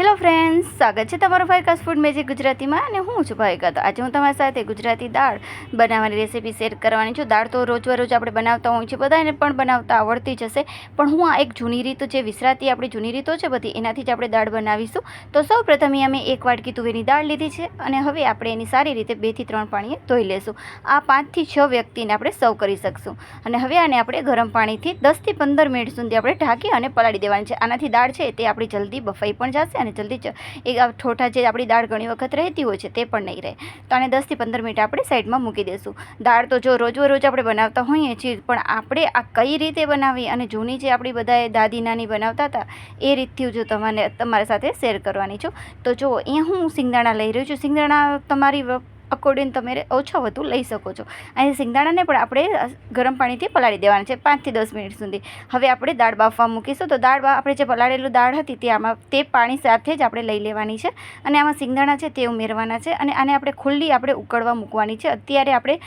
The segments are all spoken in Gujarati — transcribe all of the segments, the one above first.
હેલો ફ્રેન્ડ્સ સ્વાગત છે તમારું ભાઈકાસ ફૂડ મેજિક ગુજરાતીમાં અને હું છું ભાઈકા તો આજે હું તમારી સાથે ગુજરાતી દાળ બનાવવાની રેસીપી શેર કરવાની છું. દાળ તો રોજબરોજ આપણે બનાવતા હોઈએ છીએ બધાને, પણ બનાવતા આવડતી જ હશે. પણ હું આ એક જૂની રીતો જે વિસરાતી આપણી જૂની રીતો છે બધી, એનાથી જ આપણે દાળ બનાવીશું. તો સૌ પ્રથમ અહીંયા મેં એક વાટકી તુવેરની દાળ લીધી છે અને હવે આપણે એની સારી રીતે બેથી ત્રણ પાણીએ ધોઈ લેશું. આ પાંચથી છ વ્યક્તિને આપણે સર્વ કરી શકશું. અને હવે આને આપણે ગરમ પાણીથી દસથી પંદર મિનિટ સુધી આપણે ઢાંકી અને પલાળી દેવાની છે. આનાથી દાળ છે તે આપણી જલ્દી બફાઈ પણ જશે અને જલ્દી જ આ ઠોઠા જે આપણી દાળ ઘણી વખત રહેતી હોય છે તે પણ નહીં રહે. તો આને દસથી પંદર મિનિટ આપણે સાઈડમાં મૂકી દઈશું દાળ તો જો રોજ રોજ આપણે બનાવતા હોઈએ છીએ, પણ આપણે આ કઈ રીતે બનાવી અને જૂની જે આપણી બધાએ દાદી નાની બનાવતા હતા, એ રીતથી જો તમારે તમારા સાથે શેર કરવાની છું. તો જો અહીંયા હું સિંગદાણા લઈ રહ્યો છું. સિંગદાણા તમારી અકોર્ડિંગ તમે ઓછા વધુ લઈ શકો છો. અહીં સિંગદાણાને પણ આપણે ગરમ પાણીથી પલાળી દેવાના છે પાંચથી દસ મિનિટ સુધી. હવે આપણે દાળ બાફવા મૂકીશું, તો દાળ આપણે જે પલાળેલું દાળ હતી તે આમાં, તે પાણી સાથે જ આપણે લઈ લેવાની છે. અને આમાં સિંગદાણા છે તે ઉમેરવાના છે અને આને આપણે ખુલ્લી આપણે ઉકળવા મૂકવાની છે. અત્યારે આપણે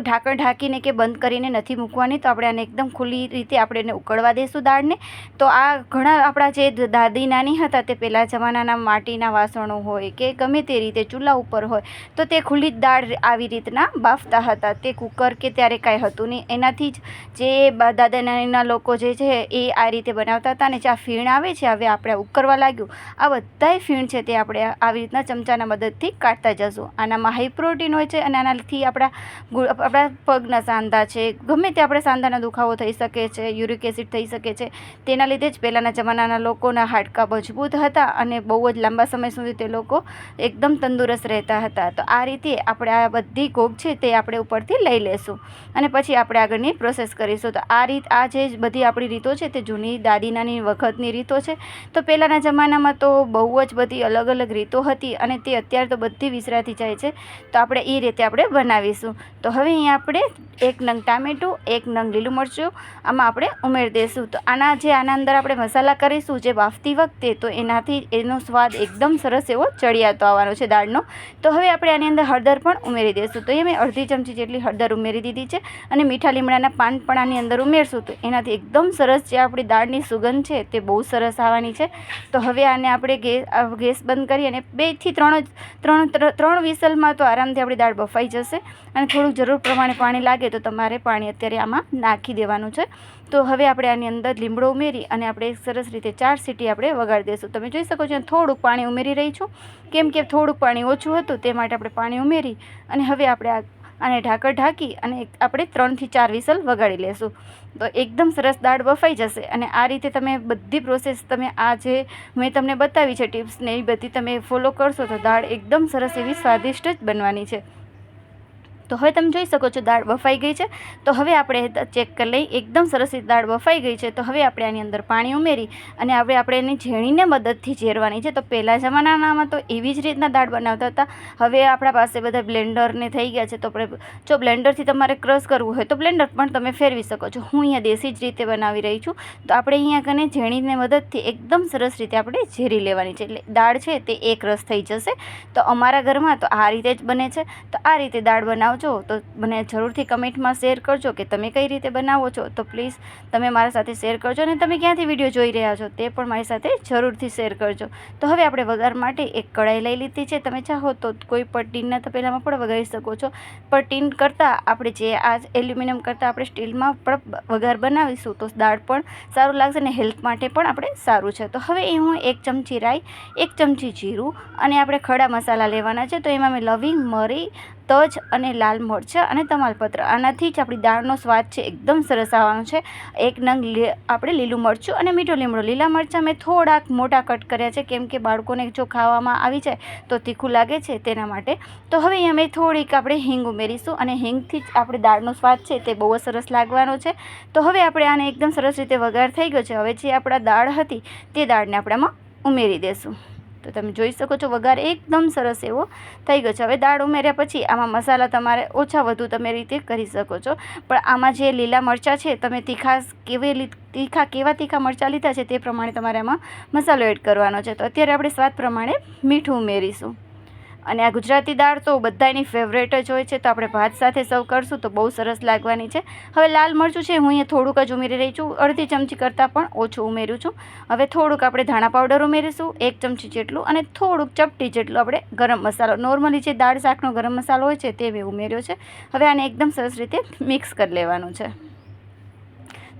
ઢાંકણ ઢાંકીને કે બંધ કરીને નથી મૂકવાની, તો આપણે આને એકદમ ખુલ્લી રીતે આપણે એને ઉકળવા દઈશું દાળને. તો આ ઘણા આપણા જે દાદી નાની હતા તે પહેલાં જમાનાના માટીના વાસણો હોય કે ગમે તે રીતે ચૂલા ઉપર હોય, તો તે ખુલ્લી જ દાળ આવી રીતના બાફતા હતા. તે કુકર કે ત્યારે કાંઈ હતું નહીં. એનાથી જ જે દાદા નાનીના લોકો જે છે એ આ રીતે બનાવતા હતા અને જે આ ફીણ આવે છે, હવે આપણે ઉકરવા લાગ્યું. આ બધાય ફીણ છે તે આપણે આવી રીતના ચમચાના મદદથી કાઢતા જશું. આનામાં હાઈ પ્રોટીન હોય છે અને આનાથી આપણા આપણા પગના સાંધા છે, ગમે તે આપણે સાંધાના દુખાવો થઈ શકે છે, યુરિક એસિડ થઈ શકે છે, તેના લીધે જ પહેલાંના જમાનાના લોકોના હાડકાં મજબૂત હતા અને બહુ જ લાંબા સમય સુધી તે લોકો એકદમ તંદુરસ્ત રહેતા હતા. તો આ રીતે આપણે આ બધી ગોગ છે તે આપણે ઉપરથી લઈ લેશું. અને પછી આપણે આગળની પ્રોસેસ કરીશું. તો આ રીત, આ જે બધી આપણી રીતો છે તે જૂની દાદી નાની વખતની રીતો છે. તો પહેલાંના જમાનામાં તો બહુ જ બધી અલગ અલગ રીતો હતી અને તે અત્યારે તો બધી વિસરાતી જાય છે. તો આપણે એ રીતે આપણે બનાવીશું. તો હવે અહીંયા આપણે એક નંગ ટામેટું, એક નંગ લીલું મરચું, આમાં આપણે ઉમેરી દઈશું. તો આના જે આના અંદર આપણે મસાલા કરીશું, જે બાફતી વખતે, તો એનાથી એનો સ્વાદ એકદમ સરસ એવો ચડિયાતો આવવાનો છે દાળનો. તો હવે આપણે આની અંદર હળદર પણ ઉમેરી દઈશું તો એ મેં અડધી ચમચી જેટલી હળદર ઉમેરી દીધી છે અને મીઠા લીમડાના પાન પણ આની અંદર ઉમેરશું. તો એનાથી એકદમ સરસ જે આપણી દાળની સુગંધ છે તે બહુ સરસ આવવાની છે. તો હવે આને આપણે ગેસ ગેસ બંધ કરી અને બેથી ત્રણ ત્રણ ત્રણ વિસલમાં તો આરામથી આપણી દાળ બફાઈ જશે. અને થોડુંક જરૂર પ્રમાણે પાણી લાગે તો તમારે પાણી અત્યારે આમાં નાખી દેવાનું છે. તો હવે આપણે આની અંદર લીમડો ઉમેરી અને આપણે સરસ રીતે ચાર સીટી આપણે વગાડી દઈશું. તમે જોઈ શકો છો થોડુંક પાણી ઉમેરી રહી છું. કેમ કે થોડુંક પાણી ઓછું હતું તે માટે આપણે પાણી ઉમેરી અને હવે આપણે આને ઢાંકણ ઢાંકી અને આપણે ત્રણથી ચાર વિસલ વગાડી લેશું. તો એકદમ સરસ દાળ બફાઈ જશે અને આ રીતે તમે બધી પ્રોસેસ તમે આ જે મેં તમને બતાવી છે ટિપ્સ ને એ બધી તમે ફોલો કરશો તો દાળ એકદમ સરસ એવી સ્વાદિષ્ટ જ બનવાની છે. તો હવે તમે જોઈ શકો છો દાળ બફાઈ ગઈ છે. તો હવે આપણે ચેક કરી લઈ એકદમ સરસ રીતે દાળ બફાઈ ગઈ છે. તો હવે આપણે આની અંદર પાણી ઉમેરી અને આપણે આપણે એની ઝીણીને મદદથી ઝેરવાની છે. તો પહેલાં જમાનામાં તો એવી જ રીતના દાળ બનાવતા હતા. હવે આપણા પાસે બધા બ્લેન્ડરને થઈ ગયા છે. તો આપણે જો બ્લેન્ડરથી તમારે ક્રશ કરવું હોય તો બ્લેન્ડર પણ તમે ફેરવી શકો છો. હું અહીંયા દેશી જ રીતે બનાવી રહી છું. તો આપણે અહીંયા કને ઝીણીને મદદથી એકદમ સરસ રીતે આપણે ઝેરી લેવાની છે. એટલે દાળ છે તે એક રસ થઈ જશે. તો અમારા ઘરમાં તો આ રીતે જ બને છે. તો આ રીતે દાળ બનાવજો, તો મને જરૂરથી કમેન્ટમાં શેર કરજો કે તમે કઈ રીતે બનાવો છો. તો પ્લીઝ તમે મારા સાથે શેર કરજો અને તમે ક્યાંથી વીડિયો જોઈ રહ્યા છો તે પણ મારી સાથે જરૂરથી શેર કરજો. તો હવે આપણે વઘાર માટે એક કઢાઈ લઈ લીધી છે. તમે ચાહો તો કોઈ પણ ટીનના તપેલામાં પણ વઘારી શકો છો. પણ ટીન કરતાં આપણે જે આ એલ્યુમિનિયમ કરતાં આપણે સ્ટીલમાં પણ વઘાર બનાવીશું, તો દાળ પણ સારું લાગશે અને હેલ્થ માટે પણ આપણે સારું છે. તો હવે એ હું એક ચમચી રાઈ, એક ચમચી જીરું અને આપણે ખડા મસાલા લેવાના છે. તો એમાં મેં લવિંગ, મરી તજ અને લાલ મરચાં અને તમાલપત્ર. આનાથી જ આપણી દાળનો સ્વાદ છે એકદમ સરસ આવવાનો છે. એક નંગ આપણે લીલું મરચું અને મીઠો લીમડો. લીલા મરચાં મેં થોડાક મોટા કટ કર્યા છે, કેમ કે બાળકોને જો ખાવામાં આવી જાય તો તીખું લાગે છે તેના માટે. તો હવે અમે થોડીક આપણે હિંગ ઉમેરીશું અને હિંગથી જ આપણે દાળનો સ્વાદ છે તે બહુ જ સરસ લાગવાનો છે. તો હવે આપણે આને એકદમ સરસ રીતે વઘાર થઈ ગયો છે. હવે જે આપણા દાળ હતી તે દાળને આપણામાં ઉમેરી દેશું. તો તમે જોઈ શકો છો, વઘાર એકદમ સરસ એવો થઈ ગયો છે. હવે દાળ ઉમેર્યા પછી આમાં મસાલા તમારે ઓછા વધુ તમે રીતે કરી શકો છો. પણ આમાં જે લીલા મરચાં છે, તમે તીખા કેવી તીખા કેવા તીખા મરચાં લીધા છે તે પ્રમાણે તમારે આમાં મસાલો એડ કરવાનો છે. તો અત્યારે આપણે સ્વાદ પ્રમાણે મીઠું ઉમેરીશું. અને આ ગુજરાતી દાળ તો બધાની ફેવરેટ જ હોય છે, તો આપણે ભાત સાથે સર્વ કરશું તો બહુ સરસ લાગવાની છે. હવે લાલ મરચું છે, હું અહીંયા થોડુંક જ ઉમેરી રહી છું, અડધી ચમચી કરતાં પણ ઓછું ઉમેર્યું છું. હવે થોડુંક આપણે ધાણા પાવડર ઉમેરીશું, એક ચમચી જેટલું અને થોડુંક ચપટી જેટલું આપણે ગરમ મસાલો નોર્મલી જે દાળ શાકનો ગરમ મસાલો હોય છે, તે મેં ઉમેર્યો છે. હવે આને એકદમ સરસ રીતે મિક્સ કરી લેવાનું છે.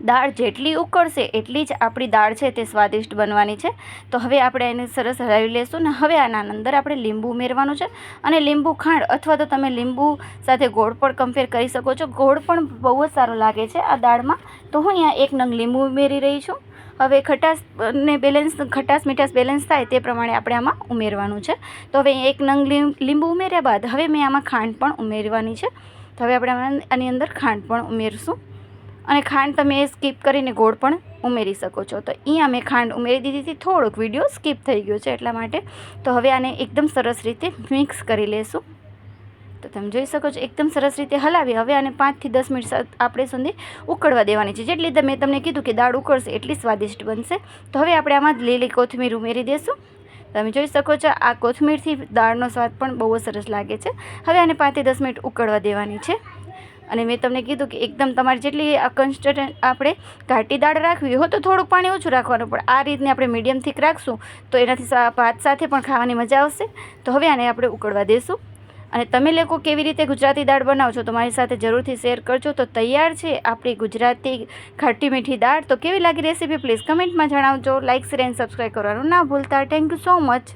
દાળ જેટલી ઉકળશે, એટલી જ આપણી દાળ છે તે સ્વાદિષ્ટ બનવાની છે. તો હવે આપણે એને સરસ હલાવી લેશું ને હવે આના અંદર આપણે લીંબુ ઉમેરવાનું છે. અને લીંબુ ખાંડ અથવા તો તમે લીંબુ સાથે ગોળ પણ કમ્પેર કરી શકો છો. ગોળ પણ બહુ જ સારો લાગે છે આ દાળમાં. તો હું અહીંયા એક નંગ લીંબુ ઉમેરી રહી છું. હવે ખટાશ ને બેલેન્સ ખટાશ મીઠાશ બેલેન્સ થાય તે પ્રમાણે આપણે આમાં ઉમેરવાનું છે. તો હવે એક નંગ લીંબુ ઉમેર્યા બાદ હવે મેં આમાં ખાંડ પણ ઉમેરવાની છે. તો હવે આપણે આની અંદર ખાંડ પણ ઉમેરશું. અને ખાંડ તમે સ્કીપ કરીને ગોળ પણ ઉમેરી શકો છો. તો અહીંયા મેં ખાંડ ઉમેરી દીધી હતી. થોડોક વીડિયો સ્કીપ થઈ ગયો છે એટલા માટે. તો હવે આને એકદમ સરસ રીતે મિક્સ કરી લેશું. તો તમે જોઈ શકો છો, એકદમ સરસ રીતે હલાવી. હવે આને પાંચથી દસ મિનિટ આપણે સુધી ઉકળવા દેવાની છે. જેટલી મેં તમને કીધું કે દાળ ઉકળશે એટલી સ્વાદિષ્ટ બનશે. તો હવે આપણે આમાં લીલી કોથમીર ઉમેરી દઈશું તમે જોઈ શકો છો, આ કોથમીરથી દાળનો સ્વાદ પણ બહુ સરસ લાગે છે. હવે આને પાંચથી દસ મિનિટ ઉકળવા દેવાની છે. અને મેં તમને કીધું કે એકદમ તમારે જેટલી આ કન્સ્ટન્ટ આપણે ઘાટી દાળ રાખવી હોય તો થોડું પાણી ઓછું રાખવાનું, પણ આ રીતને આપણે મીડિયમ થીક રાખશું તો એનાથી ભાત સાથે પણ ખાવાની મજા આવશે. તો હવે આને આપણે ઉકળવા દઈશું અને તમે લોકો કેવી રીતે ગુજરાતી દાળ બનાવો છો તો મારી સાથે જરૂરથી શેર કરજો. તો તૈયાર છે આપણી ગુજરાતી ખાટી મીઠી દાળ. તો કેવી લાગી રેસીપી પ્લીઝ કમેન્ટમાં જણાવજો. લાઇક શેર એન્ડ સબસ્ક્રાઈબ કરવાનું ના ભૂલતા. Thank you so much